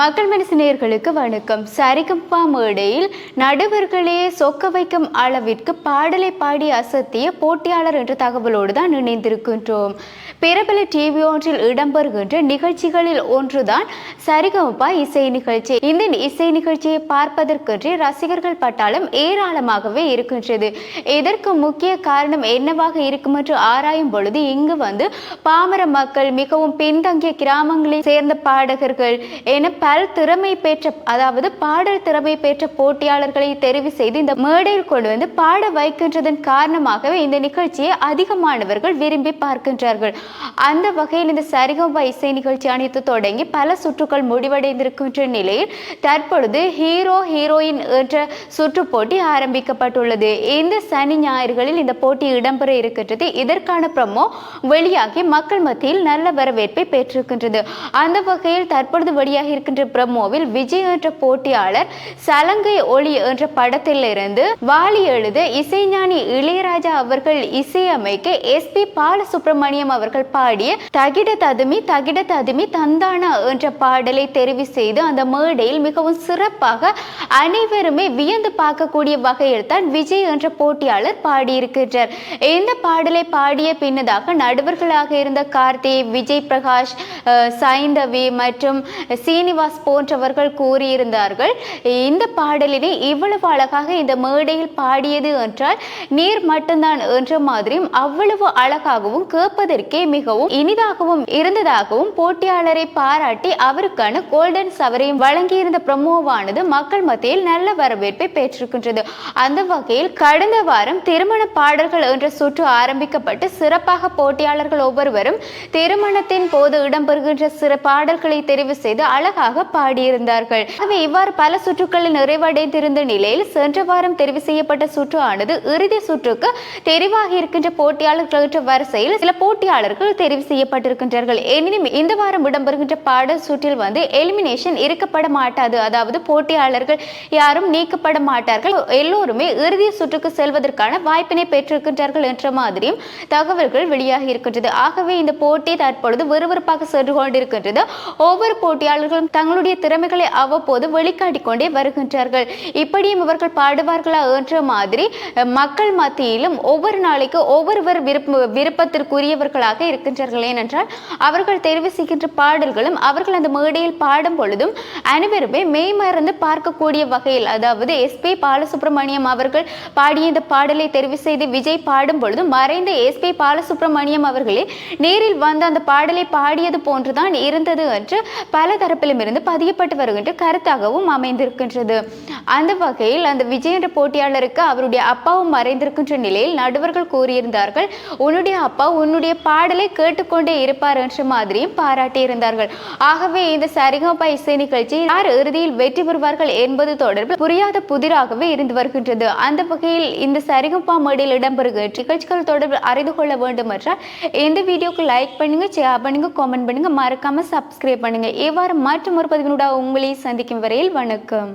மக்கள் மனசினர்களுக்கு வணக்கம். சரிகம்பா மேடையில் நடுவர்களே சொக்க வைக்கும் அளவிற்கு பாடலை பாடி அசத்திய போட்டியாளர் என்ற தகவலோடு தான் இணைந்திருக்கின்றோம். பிரபல டிவி ஒன்றில் இடம்பெறுகின்ற நிகழ்ச்சிகளில் ஒன்றுதான் சரிகம்பா இசை நிகழ்ச்சி. இந்த இசை நிகழ்ச்சியை பார்ப்பதற்கென்றே ரசிகர்கள் பட்டாளம் ஏராளமாகவே இருக்கின்றது. இதற்கு முக்கிய காரணம் என்னவாக இருக்கும் என்று ஆராயும் பொழுது இங்கு வந்து பாமர மக்கள் மிகவும் பின்தங்கிய கிராமங்களை சேர்ந்த பாடகர்கள் என பல் திறமை பெற்ற அதாவது பாடல் திறமை பெற்ற போட்டியாளர்களை தெரிவு செய்து இந்த மேடையில் கொண்டு வந்து பாட வைக்கின்றதன் காரணமாகவே இந்த நிகழ்ச்சியை அதிகமானவர்கள் விரும்பி பார்க்கின்றார்கள். அந்த வகையில் இந்த சரிகம்பா இசை நிகழ்ச்சி அனைத்து தொடங்கி பல சுற்றுகள் முடிவடைந்திருக்கின்ற நிலையில் தற்பொழுது ஹீரோ ஹீரோயின் என்ற சுற்று போட்டி ஆரம்பிக்கப்பட்டுள்ளது. இந்த சனி ஞாயிறுகளில் இந்த போட்டி இடம்பெற இருக்கின்றது. இதற்கான பிரமோ வெளியாகி மக்கள் மத்தியில் நல்ல வரவேற்பை பெற்றிருக்கின்றது. அந்த வகையில் தற்பொழுது வெளியாகி இருக்கின்ற பிரமோவில் விஜய் என்ற போட்டியாளர் சலங்கை ஒளி என்ற படத்திலிருந்து வாலி எழுத இசைஞானி இளையராஜா அவர்கள் இசையமைக்க எஸ் பி பாலசுப்ரமணியம் அவர்கள் பாடிய தகிட ததுமி தகிட ததுமி தந்தானா என்ற பாடலை தெரிவு செய்து அந்த மேடையில் மிகவும் சிறப்பாக அனைவருமே வியந்து பார்க்கக்கூடிய வகையில் தான் விஜய் என்ற போட்டியாளர் பாடியிருக்கின்றார். இந்த பாடலை பாடிய பின்னதாக நடுவர்களாக இருந்த கார்த்தி விஜய் பிரகாஷ் சைந்தவி மற்றும் சீனிவாஸ் போன்றவர்கள் கூறியிருந்தார்கள். இந்த பாடலினை இவ்வளவு அழகாக இந்த மேடையில் பாடியது என்றால் நீர் மட்டும்தான் என்ற மாதிரியும் அவ்வளவு அழகாகவும் கேட்பதற்கே மிகவும் இனிதாகவும் இருந்ததாகவும் போட்டியாளரை பாராட்டி அவருக்கான கோல்டன் சவரையும் வழங்கியிருந்த பிரமோவானது மக்கள் மத்தியில் நல்ல வரவேற்பை பெற்றிருக்கின்றது. அந்த வகையில் கடந்த வாரம் திருமண பாடல்கள் என்ற சுற்று ஆரம்பிக்கப்பட்டு சிறப்பாக போட்டியாளர்கள் ஒவ்வொருவரும் திருமணத்தின் போது இடம்பெறுகின்ற சிறு பாடல்களை தெரிவு செய்து அழகாக பாடியிருந்தார்கள். ஆகவே இவ்வாறு பல சுற்றுகளில் நிறைவடைந்திருந்த நிலையில் சென்ற வாரம் தெரிவு செய்யப்பட்ட சுற்று ஆனது இறுதி சுற்றுக்கு தெரிவாகி இருக்கின்ற போட்டியாளர்கள் வரிசையில் சில போட்டியாளர்கள் தெரிவு செய்யப்பட்டிருக்கின்றார்கள். எனினும் இந்த வாரம் இடம்பெறுகின்ற பாடல் சுற்றில் வந்து எலிமினேஷன் இருக்கப்பட மாட்டாது. அதாவது போட்டியாளர்கள் யாரும் நீக்கப்பட மாட்டார்கள். எல்லோருமே இறுதி சுற்றுக்கு செல்வதற்கான வாய்ப்பினை பெற்றிருக்கின்றார்கள் என்ற மாதிரியும் தகவல்கள் வெளியாகி இருக்கின்றது. ஆகவே இந்த போட்டி தற்பொழுது விறுவிறுப்பாக சென்று கொண்டிருக்கின்றது. ஒவ்வொரு போட்டியாளர்களும் தங்களுடைய திறமைகளை அவ்வப்போது வெளிக்காட்டிக் கொண்டே வருகின்றார்கள். இப்படியும் இவர்கள் பாடுவார்களா என்ற மாதிரி மக்கள் மத்தியிலும் ஒவ்வொரு நாளைக்கு ஒவ்வொருவர் விருப்ப விருப்பத்திற்குரியவர்களாக இருக்கின்றார்கள் ஏனென்றால் அவர்கள் தெரிவு செய்கின்ற பாடல்களும் அவர்கள் அந்த மேடையில் பாடும் பொழுதும் அனைவருமே மெய்மறந்து பார்க்கக்கூடிய வகையில் அதாவது எஸ்பி பாலசுப்ரமணியம் அவர்கள் பாடிய இந்த பாடலை தெரிவு செய்து விஜய் பாடும் பொழுதும் மறைந்த எஸ்பி பாலசுப்ரமணியம் அவர்களே நேரில் வந்து அந்த பாடலை பாடியது போன்றுதான் இருந்தது என்று பல தரப்பிலும் இருந்து பதியப்பட்டு வருகின்ற கருத்தாகவும் அமைந்திருக்கின்றது. அந்த வகையில் அந்த விஜய் என்ற போட்டியாளருக்கு அவருடைய அப்பாவும் மறைந்திருக்கின்ற நிலையில் நடுவர்கள் கூறியிருந்தார்கள் உன்னுடைய அப்பா உன்னுடைய பாடலை கேட்டுக்கொண்டே இருப்பார் என்ற மாதிரியும் பாராட்டியிருந்தார்கள். ஆகவே இந்த சரிகமபா இசை நிகழ்ச்சி யார் இறுதியில் வெற்றி பெறுவார்கள் என்பது தொடர்பில் புரியாத புதிராகவே இருந்து வருகின்றது. அந்த வகையில் இந்த சரிகம்பா மேடையில் இடம்பெறுகிற நிகழ்ச்சிகள் தொடர்பில் அறிந்து கொள்ள வேண்டும் என்றால் இந்த வீடியோக்கு லைக் பண்ணுங்க ஷேர் பண்ணுங்க காமெண்ட் பண்ணுங்க. மறக்காம சப்ஸ்கிரைப் பண்ணுங்க. இவ்வாறு மற்றும் ஒரு பதிவினூடாக உங்களை சந்திக்கும் வரையில் வணக்கம்.